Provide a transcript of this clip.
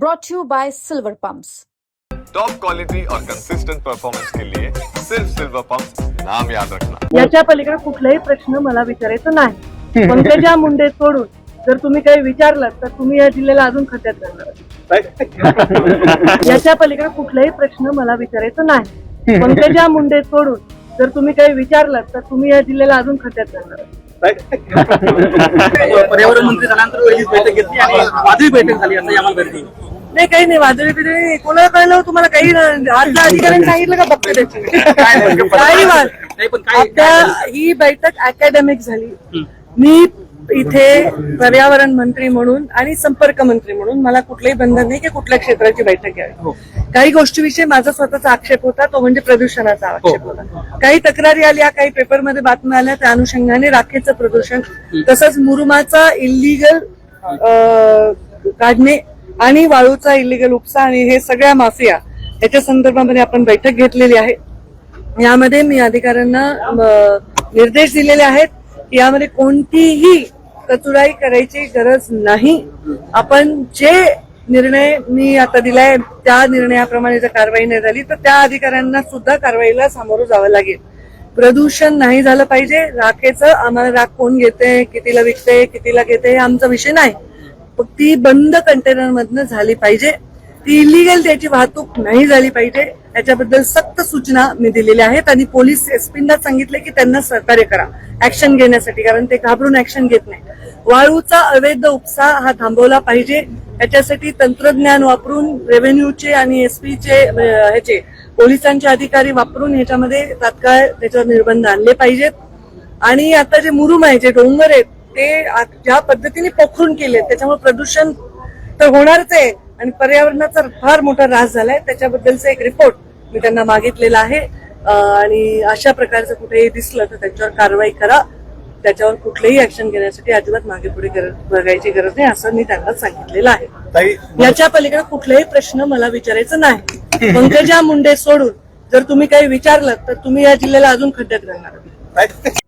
brought to you by Silver Pumps. Top quality और consistent performance के लिए सिर्फ सिल्वर पंप नाम याद रखना। याच्या पलीकडे कुठलाही प्रश्न मला विचारायचा नाही. पंकजा मुंडे सोडून जर तुम्ही काही विचारलात तर तुम्ही या जिल्ह्याला अजून खड्ड्यात घालणार याच्या पलीकडे कुठलाही प्रश्न मला विचारायचा नाही. पंकजा मुंडे सोडून जर तुम्ही काही विचारलात तर तुम्ही या जिल्ह्याला अजून खड्ड्यात घालणार पर्यावरण मंत्री झाल्यानंतर पहिलीच बैठक घेतली आणि वादळी बैठक झाली असं आम्हाला नाही काही नाही वादळी बिदळी कोणाला कळलं तुम्हाला? काही आजच्या अधिकाऱ्यांनी सांगितलं का? बघते त्याची. काही वाद नाही पण काय आता ही बैठक अकॅडमिक झाली. मी इथे पर्यावरण मंत्री म्हणून आणि संपर्क मंत्री म्हणून मला कुठलंही बंधन नाही की कुठल्या क्षेत्राची बैठक घ्यावी. काही गोष्टीविषयी माझा स्वतःचा आक्षेप होता तो म्हणजे प्रदूषणाचा आक्षेप होता. काही तक्रारी आल्या काही पेपरमध्ये बातम्या आल्या त्या अनुषंगाने राखेचं प्रदूषण तसंच मुरुमाचा इलिगल काढणे आणि वाळूचा इलिगल उपसा आणि हे सगळ्या माफिया याच्या संदर्भामध्ये आपण बैठक घेतलेली आहे. यामध्ये मी अधिकाऱ्यांना निर्देश दिलेले आहेत की यामध्ये कोणतीही कचुराई करायची गरज नाही. आपण जे निर्णय मी आता दिलाय त्या निर्णयाप्रमाणे जर कारवाई नाही झाली तर त्या अधिकाऱ्यांना सुद्धा कारवाईला सामोरं जावं लागेल. प्रदूषण नाही झालं पाहिजे. राखेचं आम्हाला राख कोण घेते कितीला विकते कितीला घेते हे आमचा विषय नाही. ती बंद कंटेनर मधनं झाली पाहिजे. ती इलिगल त्याची वाहतूक नाही झाली पाहिजे. याच्याबद्दल सक्त सूचना मी दिलेल्या आहेत आणि पोलीस एसपींना सांगितले की त्यांना सहकार्य करा. ऍक्शन घेण्यासाठी कारण ते घाबरून ऍक्शन घेत नाही. वाळूचा अवैध उपसा हा थांबवला पाहिजे. याच्यासाठी तंत्रज्ञान वापरून रेव्हेन्यूचे आणि एसपीचे ह्याचे पोलिसांचे अधिकारी वापरून ह्याच्यामध्ये तात्काळ त्याच्यावर निर्बंध आणले पाहिजेत. आणि आता जे मुरुम आहे जे डोंगर आहेत ते ज्या पद्धतीने पोखरून केले त्याच्यामुळे प्रदूषण तर होणारच आहे आणि पर्यावरणाचा फार मोठा ऱ्हास झालाय. त्याच्याबद्दलचा एक रिपोर्ट मी त्यांना मागितलेला आहे. आणि अशा प्रकारचं कुठेही दिसलं तर त्याच्यावर कारवाई करा. त्याच्यावर कुठलीही ऍक्शन घेण्यासाठी अजिबात मागे पुढे गरज बघायची गरज नाही असं मी त्यांना सांगितलेलं आहे. याच्या पलीकडे कुठलाही प्रश्न मला विचारायचं नाही. पंकजा मुंडे सोडून जर तुम्ही काही विचारलं तर तुम्ही या जिल्ह्याला अजून खड्ड्यात घालणार